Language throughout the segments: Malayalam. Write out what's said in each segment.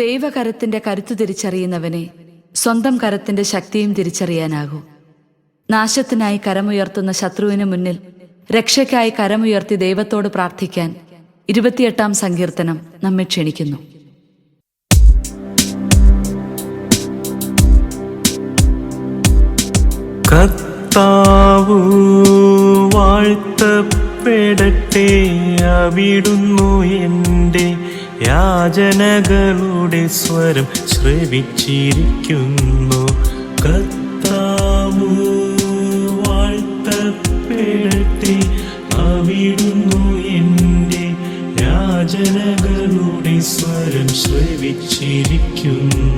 ദൈവകരത്തിന്റെ കരുത്ത് തിരിച്ചറിയുന്നവനെ സ്വന്തം കരത്തിന്റെ ശക്തിയും തിരിച്ചറിയാനാകൂ. നാശത്തിനായി കരമുയർത്തുന്ന ശത്രുവിന് മുന്നിൽ രക്ഷയ്ക്കായി കരമുയർത്തി ദൈവത്തോട് പ്രാർത്ഥിക്കാൻ ഇരുപത്തിയെട്ടാം സങ്കീർത്തനം നമ്മെ ക്ഷണിക്കുന്നു. കർത്താവു വാഴ്ത്തപ്പെടട്ടെ അവിടുന്നു എന്റെ യാചനകളുടെ സ്വരം ശ്രവിച്ചിരിക്കുന്നു. വാഴ്ത്തപ്പെടട്ടെ അവിടുന്നു എന്റെ യാചനകളുടെ സ്വരം ശ്രവിച്ചിരിക്കുന്നു.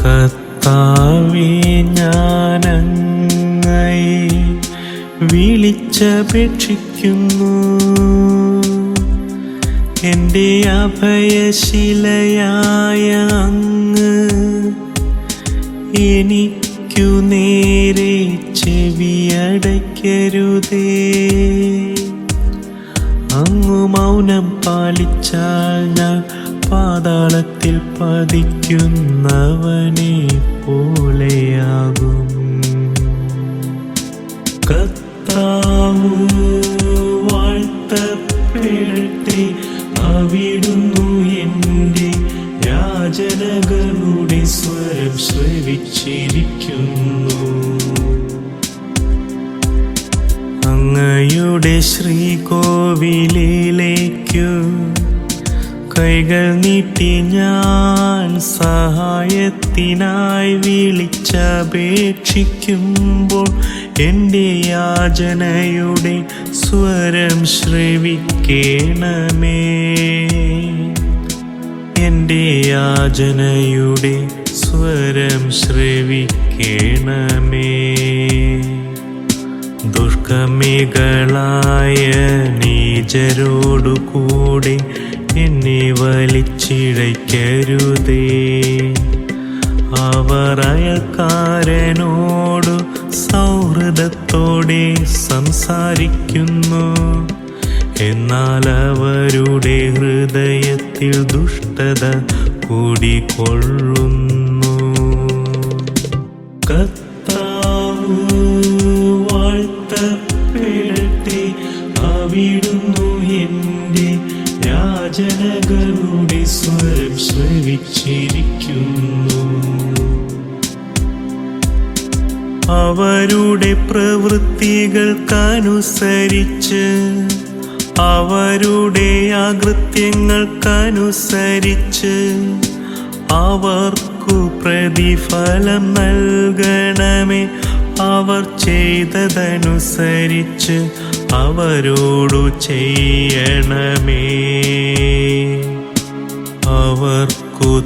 കർത്താവേ ഞാനങ്ങയെ വിളിച്ചപേക്ഷിക്കുന്നു. എന്റെ അഭയശിലയായ അങ്ങ് എനിക്കു നേരെ ചെവിയടയ്ക്കരുതേ. അങ്ങു മൗനം പാലിച്ചാൽ ഞാൻ പാതാളത്തിൽ പതിക്കുന്നവനെ പോലെയാകും. കർത്താവ് അവിടുന്നു എന്റെ രാജനകളുടെ സ്വരം ശ്രവിച്ചിരിക്കുന്നു. അങ്ങയുടെ ശ്രീകോവിലേക്ക് കൈകൾ നീട്ടി ഞാൻ സഹായത്തിനായി വിളിച്ചപേക്ഷിക്കുമ്പോൾ എന്റെ യാചനയുടെ സ്വരം ശ്രവിക്കേണമേ. എന്റെ യാചനയുടെ സ്വരം ശ്രവിക്കേണമേ. ദുഷ്കമികളായ നീചരോടുകൂടെ എന്നെ വലിച്ചിഴയ്ക്കരുതേ. അവർ അയൽക്കാരനോട് സൗഹൃദത്തോടെ സംസാരിക്കുന്നു. എന്നാൽ അവരുടെ ഹൃദയത്തിൽ ദുഷ്ടത കൂടിക്കൊള്ളുന്നു. സ്വരം ശ്രവിച്ചിരിക്കുന്നു. അവരുടെ പ്രവൃത്തികൾക്കനുസരിച്ച് അവരുടെ അകൃത്യങ്ങൾക്കനുസരിച്ച് അവർക്കു പ്രതിഫലം നൽകണമേ. അവർ ചെയ്തതനുസരിച്ച് അവരോടു ചെയ്യണമേ.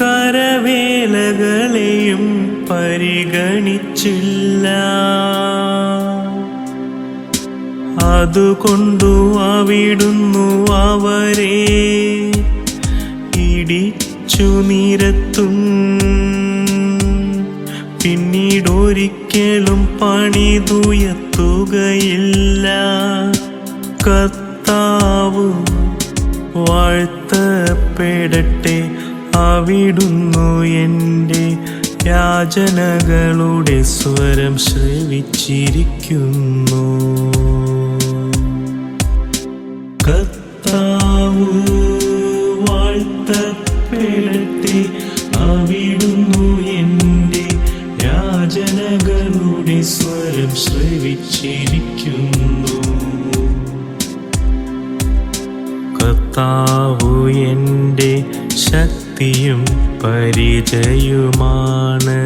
കരവേലകളെയും പരിഗണിച്ചില്ല. അതുകൊണ്ടു അവിടുന്നു അവരെ ഇടിച്ചു നിരത്തും. പിന്നീടൊരിക്കലും പണിതുയർത്തുകയില്ല. കർത്താവ് വാഴ്ത്തപ്പെടട്ടെ. അവിടുന്നു എന്റെ യാചനകളുടെ സ്വരം ശ്രവിച്ചിരിക്കുന്നു. കത്താവു വാഴ്ത്തപ്പെടട്ടെ അവിടുന്നു എന്റെ യാചനകളുടെ സ്വരം ശ്രവിച്ചിരിക്കുന്നു. കത്താവു എന്റെ ശക്തിയും പരിചയുമാണ്.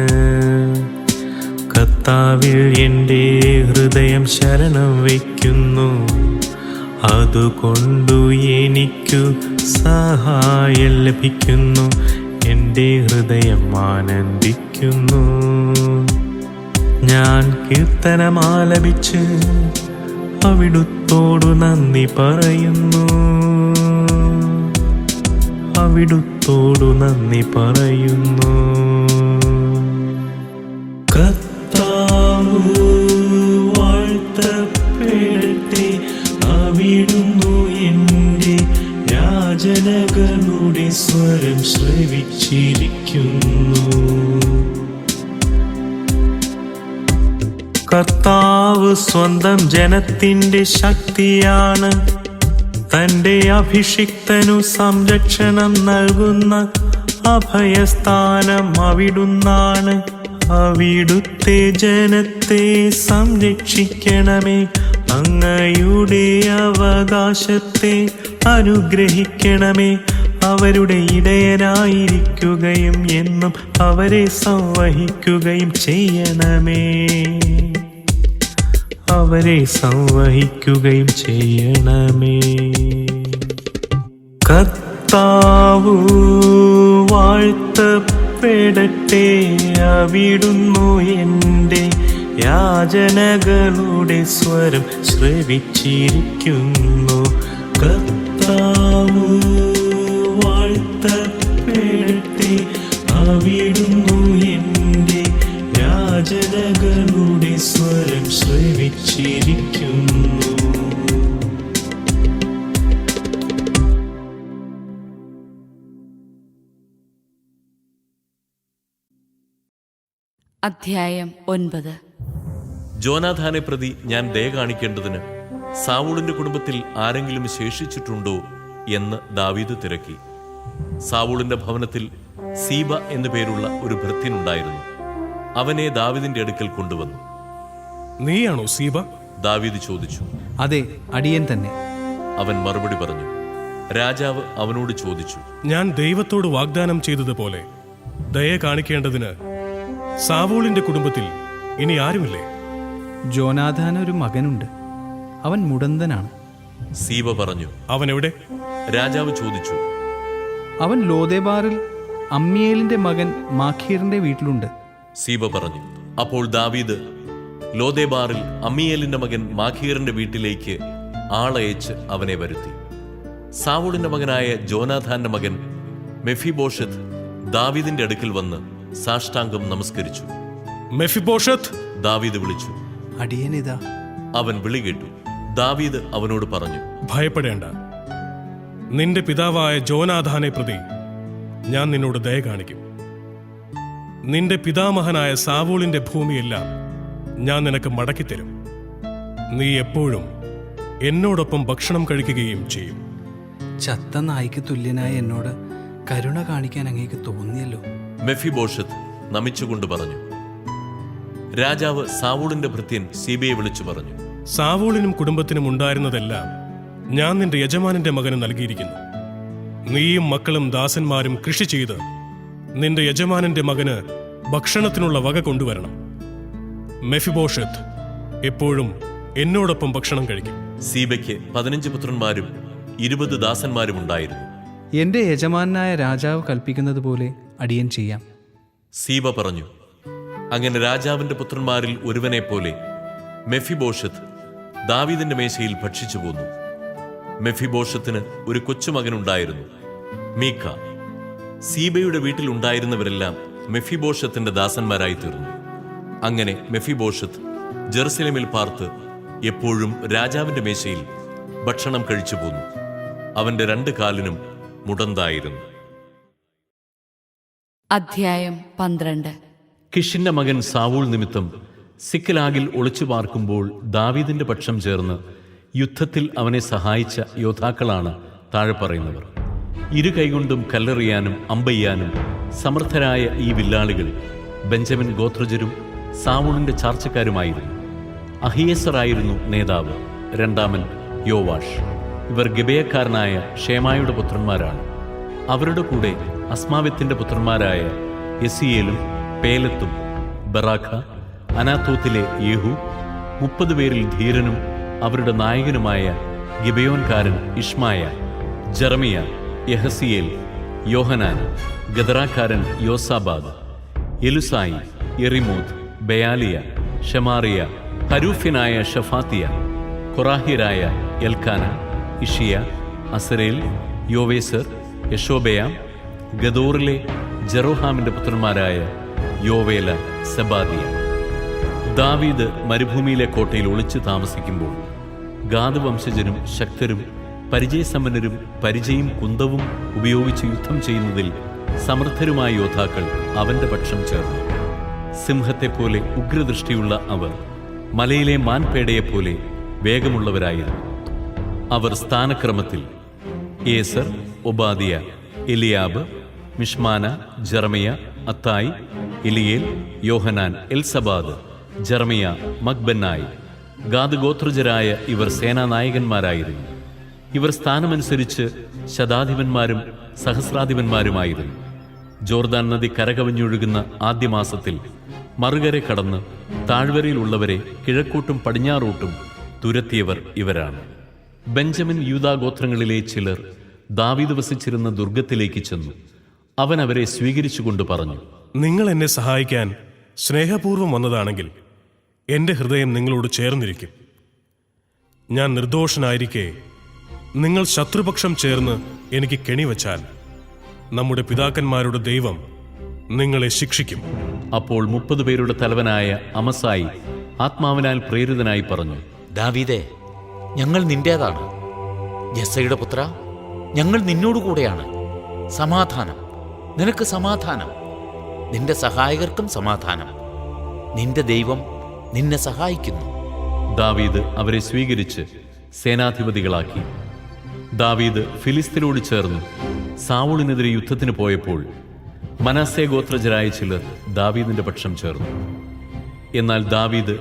കർത്താവിൽ എന്റെ ഹൃദയം ശരണം വയ്ക്കുന്നു. അതുകൊണ്ടു എനിക്കു സഹായം ലഭിക്കുന്നു. എന്റെ ഹൃദയം ആനന്ദിക്കുന്നു. ഞാൻ കീർത്തനമാലപിച്ച് അവിടുത്തോടു നന്ദി പറയുന്നു. അവിടുത്തോടു നന്ദി പറയുന്നു. വാഴ്ത്തപ്പെടട്ടെ അവിടുന്നു സ്വരം ശ്രവിച്ചിരിക്കുന്നു. കർത്താവ് സ്വന്തം ജനത്തിന്റെ ശക്തിയാണ് തന്റെ അഭിഷിക്തനു സംരക്ഷണം നൽകുന്ന അഭയസ്ഥാനം അവിടുന്നാണ്. അവിടുത്തെ ജനത്തെ സംരക്ഷിക്കണമേ. അങ്ങയുടെ അവകാശത്തെ അനുഗ്രഹിക്കണമേ. അവരുടെ ഇടയനായിരിക്കുകയും എന്നും അവരെ സംവഹിക്കുകയും ചെയ്യണമേ. അവരെ സംവഹിക്കുകയും ചെയ്യണമേ. വാഴ്ത്തപ്പെടട്ടെ അവിടുന്നു എന്റെ യാചനകളുടെ സ്വരം ശ്രവിച്ചിരിക്കുന്നു. കർത്താവു വാഴ്ത്തപ്പെടട്ടെ. അവിടുന്നു എന്റെ യാചനകളുടെ സ്വരം ശ്രവിച്ചിരിക്കുന്നു. അധ്യായം ഒൻപത്. ജോനാഥാനെ പ്രതി ഞാൻ ദയ കാണിക്കേണ്ടതിന് സാവൂളിന്റെ കുടുംബത്തിൽ ആരെങ്കിലും ശേഷിച്ചിട്ടുണ്ടോ എന്ന് ദാവീദ് തിരക്കി. സാവൂളിന്റെ ഭവനത്തിൽ സീബ എന്നു പേരുള്ള ഒരു ഭൃത്യനുണ്ടായിരുന്നു. അവനെ ദാവിദിന്റെ അടുക്കൽ കൊണ്ടുവന്നു. നീയാണോ സീബ? ദാവീദ് ചോദിച്ചു. അതെ അടിയൻ തന്നെ. അവൻ മറുപടി പറഞ്ഞു. രാജാവ് അവനോട് ചോദിച്ചു. ഞാൻ ദൈവത്തോട് വാഗ്ദാനം ചെയ്തതുപോലെ ദയ കാണിക്കേണ്ടതിന് സാവൂളിന്റെ കുടുംബത്തിൽ ഇനി ആരുമില്ലേ? ജോനാഥാൻ ഒരു മകനുണ്ട്. അവൻ മുടന്തനാണ്. സീബ പറഞ്ഞു അവൻ എവിടെ രാജാവ് ചോദിച്ചു അവൻ ലോദേബാറിൽ അമ്മിയേലിന്റെ മകൻ മാഖീറിന്റെ വീട്ടിലുണ്ട്. സീബ പറഞ്ഞു അപ്പോൾ ദാവീദ് ലോദേബാറിൽ അമ്മിയേലിന്റെ മകൻ മാഖീറിന്റെ വീട്ടിലേക്ക് ആളയച്ച് അവനെ വരുത്തി. സാവൂളിന്റെ മകനായ ജോനാഥാന്റെ മകൻ മെഫിബോഷത്ത് ദാവീദിന്റെ അടുക്കൽ വന്ന് സാഷ്ടാംഗം നമസ്കരിച്ചു. മെഫിബോഷത്ത് ദാവീദ് വിളിച്ചു. അടിയനിതാ. അവൻ വിളി കേട്ടു. ദാവീദ് അവനോട് പറഞ്ഞു ഭയപ്പെടേണ്ട. നിന്റെ പിതാവായ ജോനാഥാനെ പ്രതി ഞാൻ നിന്നോട് ദയ കാണിക്കും. നിന്റെ പിതാമഹനായ സാവൂളിന്റെ ഭൂമിയെല്ലാം ഞാൻ നിനക്ക് മടക്കിത്തരും. നീ എപ്പോഴും എന്നോടൊപ്പം ഭക്ഷണം കഴിക്കുകയും ചെയ്യും. ചത്ത നായ്ക്ക് തുല്യനായ എന്നോട് കരുണ കാണിക്കാൻ അങ്ങേക്ക് തോന്നിയല്ലോ. മെഫിബോഷത്ത് നമിച്ചുകൊണ്ട് പറഞ്ഞു. രാജാവ് സാവൂളിന്റെ ഭൃത്യൻ സീബയെ വിളിച്ചു പറഞ്ഞു. സാവൂളിനും കുടുംബത്തിനും ഉണ്ടായിരുന്നതെല്ലാം ഞാൻ നിന്റെ യജമാനന്റെ മകന് നൽകിയിരിക്കുന്നു. നീയും മക്കളും ദാസന്മാരും കൃഷി ചെയ്ത് നിന്റെ യജമാനന്റെ മകന് ഭക്ഷണത്തിനുള്ള വക കൊണ്ടുവരണം. മെഫിബോഷത്ത് എപ്പോഴും എന്നോടൊപ്പം ഭക്ഷണം കഴിക്കും. സീബയ്ക്ക് പതിനഞ്ച് പുത്രന്മാരും ഇരുപത് ദാസന്മാരും ഉണ്ടായിരുന്നു. എന്റെ യജമാനായ രാജാവ് കൽപ്പിക്കുന്നത് പോലെ അടിയൻ ചെയ്യാം. സീബ പറഞ്ഞു അങ്ങനെ രാജാവിന്റെ പുത്രന്മാരിൽ ഒരുവനെ പോലെ മെഫിബോഷത്ത് ദാവീദിന്റെ മേശയിൽ ഭക്ഷിച്ചു പോന്നു. മെഫിബോഷത്തിന് ഒരു കൊച്ചുമകനുണ്ടായിരുന്നു മീക്ക സീബയുടെ വീട്ടിലുണ്ടായിരുന്നവരെല്ലാം മെഫിബോഷത്തിന്റെ ദാസന്മാരായി തീർന്നു. അങ്ങനെ മെഫിബോഷത്ത് ജെറുസലേമിൽ പാർത്ത് എപ്പോഴും രാജാവിന്റെ മേശയിൽ ഭക്ഷണം കഴിച്ചു പോന്നു. അവന്റെ രണ്ട് കാലിനും മുടന്തായിരുന്നു. അധ്യായം പന്ത്രണ്ട്. കിഷിന്റെ മകൻ സാവൂൾ നിമിത്തം സിക്കലാഗിൽ ഒളിച്ചു പാർക്കുമ്പോൾ ദാവീദിന്റെ പക്ഷം ചേർന്ന് യുദ്ധത്തിൽ അവനെ സഹായിച്ച യോദ്ധാക്കളാണ് താഴെ പറയുന്നവർ. ഇരു കൈകൊണ്ടും കല്ലെറിയാനും അമ്പയ്യാനും സമർത്ഥരായ ഈ വില്ലാളികൾ ബെഞ്ചമിൻ ഗോത്രജരും സാവൂളിന്റെ ചാർച്ചക്കാരുമായിരുന്നു. അഹിയസറായിരുന്നു നേതാവ് രണ്ടാമൻ യോവാഷ്. ഇവർ ഗബയക്കാരനായ ഷേമായുടെ പുത്രന്മാരാണ്. അവരുടെ കൂടെ അസ്മാവത്തിന്റെ പുത്രന്മാരായ യസിയേലും പേലത്തും ബറാഖ അനാത്തോത്തിലെ യേഹു മുപ്പത് പേരിൽ ധീരനും അവരുടെ നായകനുമായ ഗിബയോൻകാരൻ ഇഷ്മായ ജർമിയ യഹസിയേൽ യോഹനാൻ ഗദറാക്കാരൻ യോസാബാദ് എലുസായി എറിമൂത്ത് ബയാലിയ ഷെമാറിയ ഹരൂഫ്യനായ ഷഫാത്തിയ കൊറാഹിയരായ എൽക്കാന ഇഷിയ അസരേൽ യോവേസർ യശോബയാം ഗദോറിലെ ജെറോഹാമിന്റെ പുത്രന്മാരായ യോവേല സെബാദിയ ദാവീദ് മരുഭൂമിയിലെ കോട്ടയിൽ ഒളിച്ചു താമസിക്കുമ്പോൾ ഗാദ് വംശജരും ശക്തരും പരിചയസമ്പന്നരും പരിചയും കുന്തവും ഉപയോഗിച്ച് യുദ്ധം ചെയ്യുന്നതിൽ സമർത്ഥരുമായ യോദ്ധാക്കൾ അവന്റെ പക്ഷം ചേർന്നു. സിംഹത്തെപ്പോലെ ഉഗ്രദൃഷ്ടിയുള്ള അവർ മലയിലെ മാൻപേടയെപ്പോലെ വേഗമുള്ളവരായിരുന്നു. അവർ സ്ഥാനക്രമത്തിൽ Ezer Obadiah Eliab Mishmannah Jeremiah Attai Eliel Johanan Elzabad Jeremiah Machbanai. Gad ഗോത്രജരായ ഇവർ സേനാനായകന്മാരായിരുന്നു. ഇവർ സ്ഥാനമനുസരിച്ച് ശതാധിപന്മാരും സഹസ്രാധിപന്മാരുമായിരുന്നു. ജോർദാൻ നദി കരകവിഞ്ഞൊഴുകുന്ന ആദ്യ മാസത്തിൽ മറുകരെ കടന്ന് താഴ്വരയിലുള്ളവരെ കിഴക്കോട്ടും പടിഞ്ഞാറോട്ടും തുരത്തിയവർ ഇവരാണ്. ബെഞ്ചമിൻ യൂതാഗോത്രങ്ങളിലെ ചിലർ ദാവീദ് വസിച്ചിരുന്ന ദുർഗത്തിലേക്ക് ചെന്നു. അവൻ അവരെ സ്വീകരിച്ചുകൊണ്ട് പറഞ്ഞു നിങ്ങൾ എന്നെ സഹായിക്കാൻ സ്നേഹപൂർവം വന്നതാണെങ്കിൽ എന്റെ ഹൃദയം നിങ്ങളോട് ചേർന്നിരിക്കും. ഞാൻ നിർദോഷനായിരിക്കെ നിങ്ങൾ ശത്രുപക്ഷം ചേർന്ന് എനിക്ക് കെണിവച്ചാൽ നമ്മുടെ പിതാക്കന്മാരുടെ ദൈവം നിങ്ങളെ ശിക്ഷിക്കും. അപ്പോൾ മുപ്പത് പേരുടെ തലവനായ അമസായി ആത്മാവിനാൽ പ്രേരിതനായി പറഞ്ഞു ദാവീദേ ഞങ്ങൾ നിന്റേതാണ്. ജസ്സയുടെ പുത്ര ഞങ്ങൾ നിന്നോടുകൂടെയാണ്. സമാധാനം. നിനക്ക് സമാധാനം. നിന്റെ സഹായകർക്കും സമാധാനം. നിന്റെ ദൈവം നിന്നെ സഹായിക്കുന്നു. ദാവീദ് അവരെ സ്വീകരിച്ച് സേനാധിപതികളാക്കി. ദാവീദ് ഫിലിസ്തീനോട് ചേർന്ന്. സാവൂളിനെതിരെ യുദ്ധത്തിന് പോയപ്പോൾ മനസ്സേ ഗോത്രജരായ ചിലർ ദാവീദിന്റെ പക്ഷം ചേർന്നു. എന്നാൽ ദാവീദ്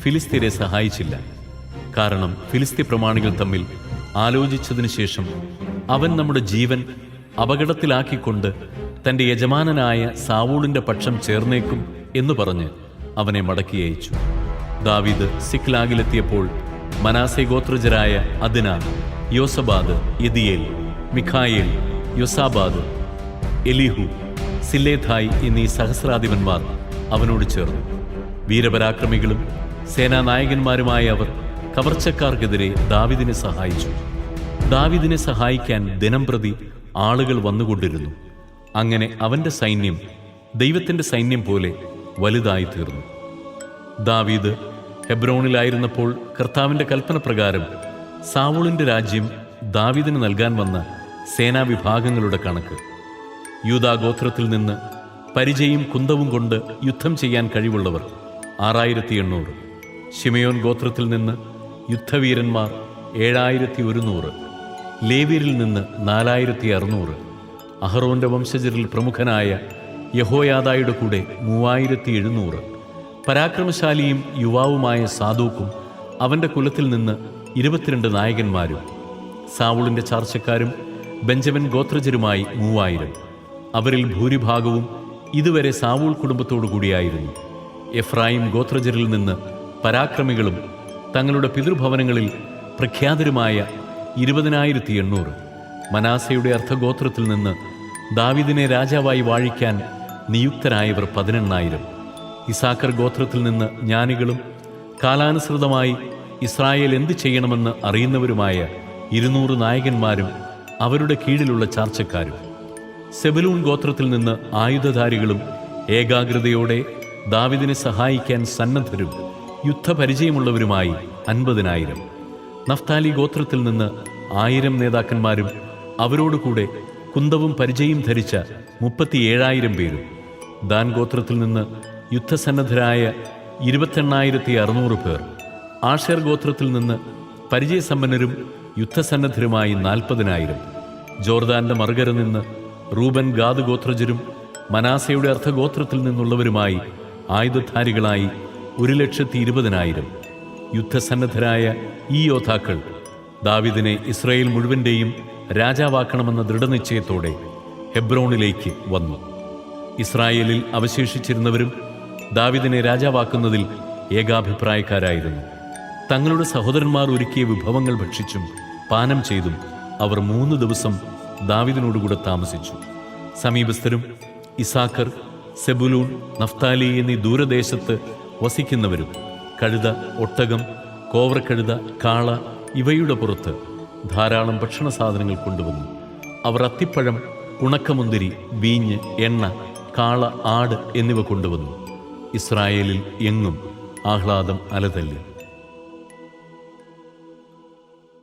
ഫിലിസ്തീനെ സഹായിച്ചില്ല. കാരണം ഫിലിസ്തീ പ്രമാണികൾ തമ്മിൽ ആലോചിച്ചതിനു ശേഷം അവൻ നമ്മുടെ ജീവൻ അപകടത്തിലാക്കിക്കൊണ്ട് തന്റെ യജമാനനായ സാവൂളിന്റെ പക്ഷം ചേർന്നേക്കും എന്ന് പറഞ്ഞ് അവനെ മടക്കി അയച്ചു. ദാവീദ് സിക്ലാഗിലെത്തിയപ്പോൾ Manasseh ഗോത്രജരായ അദിന യോസബാദ് Jediael Michael Jozabad Elihu Zillethai എന്നീ സഹസ്രാധിപന്മാർ അവനോട് ചേർന്നു. വീരപരാക്രമികളും സേനാനായകന്മാരുമായ അവർ കവർച്ചക്കാർക്കെതിരെ ദാവിദിനെ സഹായിച്ചു. ദാവിദിനെ സഹായിക്കാൻ ദിനംപ്രതി ആളുകൾ വന്നുകൊണ്ടിരുന്നു. അങ്ങനെ അവന്റെ സൈന്യം ദൈവത്തിന്റെ സൈന്യം പോലെ വലുതായി തീർന്നു. ദാവീദ് ഹെബ്രോണിലായിരുന്നപ്പോൾ കർത്താവിന്റെ കൽപ്പന പ്രകാരം സാവുളിന്റെ രാജ്യം ദാവീദിന് നൽകാൻ വന്ന സേനാവിഭാഗങ്ങളുടെ കണക്ക്. യൂതാഗോത്രത്തിൽ നിന്ന് പരിചയും കുന്തവും കൊണ്ട് യുദ്ധം ചെയ്യാൻ കഴിവുള്ളവർ ആറായിരത്തി എണ്ണൂറ് ഷിമയോൻ ഗോത്രത്തിൽ നിന്ന് യുദ്ധവീരന്മാർ ഏഴായിരത്തി ഒരുന്നൂറ് ലേവ്യരിൽ നിന്ന് നാലായിരത്തി അറുന്നൂറ് അഹറോന്റെ വംശജരിൽ പ്രമുഖനായ യഹോയാദായുടെ കൂടെ മൂവായിരത്തി എഴുന്നൂറ് പരാക്രമശാലിയും യുവാവുമായ സാധൂക്കും അവന്റെ കുലത്തിൽ നിന്ന് ഇരുപത്തിരണ്ട് നായകന്മാരും സാവുളിന്റെ ചാർച്ചക്കാരും ബെഞ്ചമിൻ ഗോത്രജരുമായി മൂവായിരം. അവരിൽ ഭൂരിഭാഗവും ഇതുവരെ സാവൂൾ കുടുംബത്തോടു കൂടിയായിരുന്നു. എഫ്രായിം ഗോത്രജരിൽ നിന്ന് പരാക്രമികളും തങ്ങളുടെ പിതൃഭവനങ്ങളിൽ പ്രഖ്യാതരുമായ ഇരുപതിനായിരത്തി എണ്ണൂറ് മനാസയുടെ അർത്ഥഗോത്രത്തിൽ നിന്ന് ദാവിദിനെ രാജാവായി വാഴിക്കാൻ നിയുക്തരായവർ പതിനെണ്ണായിരം. ഇസാക്കർ ഗോത്രത്തിൽ നിന്ന് ജ്ഞാനികളും കാലാനുസൃതമായി ഇസ്രായേൽ എന്ത് ചെയ്യണമെന്ന് അറിയുന്നവരുമായ ഇരുന്നൂറ് നായകന്മാരും അവരുടെ കീഴിലുള്ള ചാർച്ചക്കാരും. സെബലൂൺ ഗോത്രത്തിൽ നിന്ന് ആയുധധാരികളും ഏകാഗ്രതയോടെ ദാവിദിനെ സഹായിക്കാൻ സന്നദ്ധരും യുദ്ധപരിചയമുള്ളവരുമായി അൻപതിനായിരം. നഫ്താലി ഗോത്രത്തിൽ നിന്ന് ആയിരം നേതാക്കന്മാരും അവരോടുകൂടെ കുന്തവും പരിചയം ധരിച്ച മുപ്പത്തിയേഴായിരം പേരും ദാൻ ഗോത്രത്തിൽ നിന്ന് യുദ്ധസന്നദ്ധരായ ഇരുപത്തെണ്ണായിരത്തി അറുന്നൂറ് പേർ ആഷേർ ഗോത്രത്തിൽ നിന്ന് പരിചയസമ്പന്നരും യുദ്ധസന്നദ്ധരുമായി നാൽപ്പതിനായിരം ജോർദാന്റെ മറുകര നിന്ന് റൂബൻ ഗാദ് ഗോത്രജരും മനാസയുടെ അർദ്ധഗോത്രത്തിൽ നിന്നുള്ളവരുമായി ആയുധധാരികളായി ഒരു ലക്ഷത്തി ഇരുപതിനായിരം യുദ്ധസന്നദ്ധരായ ഈ യോദ്ധാക്കൾ ദാവിദിനെ ഇസ്രയേൽ മുഴുവന്റെയും രാജാവാക്കണമെന്ന ദൃഢനിശ്ചയത്തോടെ ഹെബ്രോണിലേക്ക് വന്നു. ഇസ്രായേലിൽ അവശേഷിച്ചിരുന്നവരും ദാവിദിനെ രാജാവാക്കുന്നതിൽ ഏകാഭിപ്രായക്കാരായിരുന്നു. തങ്ങളുടെ സഹോദരന്മാർ ഒരുക്കിയ വിഭവങ്ങൾ ഭക്ഷിച്ചും പാനം ചെയ്തും അവർ മൂന്ന് ദിവസം ദാവിദിനോടുകൂടെ താമസിച്ചു. സമീപസ്ഥരും ഇസാക്കർ സെബുലൂൺ നഫ്താലി എന്നീ ദൂരദേശത്ത് വസിക്കുന്നവരും കഴുത ഒട്ടകം കോവറക്കഴുത കാള ഇവയുടെ പുറത്ത് ധാരാളം ഭക്ഷണ സാധനങ്ങൾ കൊണ്ടുവന്നു. അവർ അത്തിപ്പഴം ഉണക്കമുന്തിരി വീഞ്ഞ് എണ്ണ കാള ആട് എന്നിവ കൊണ്ടുവന്നു. ഇസ്രായേലിൽ എങ്ങും ആഹ്ലാദം അലതല്ലി.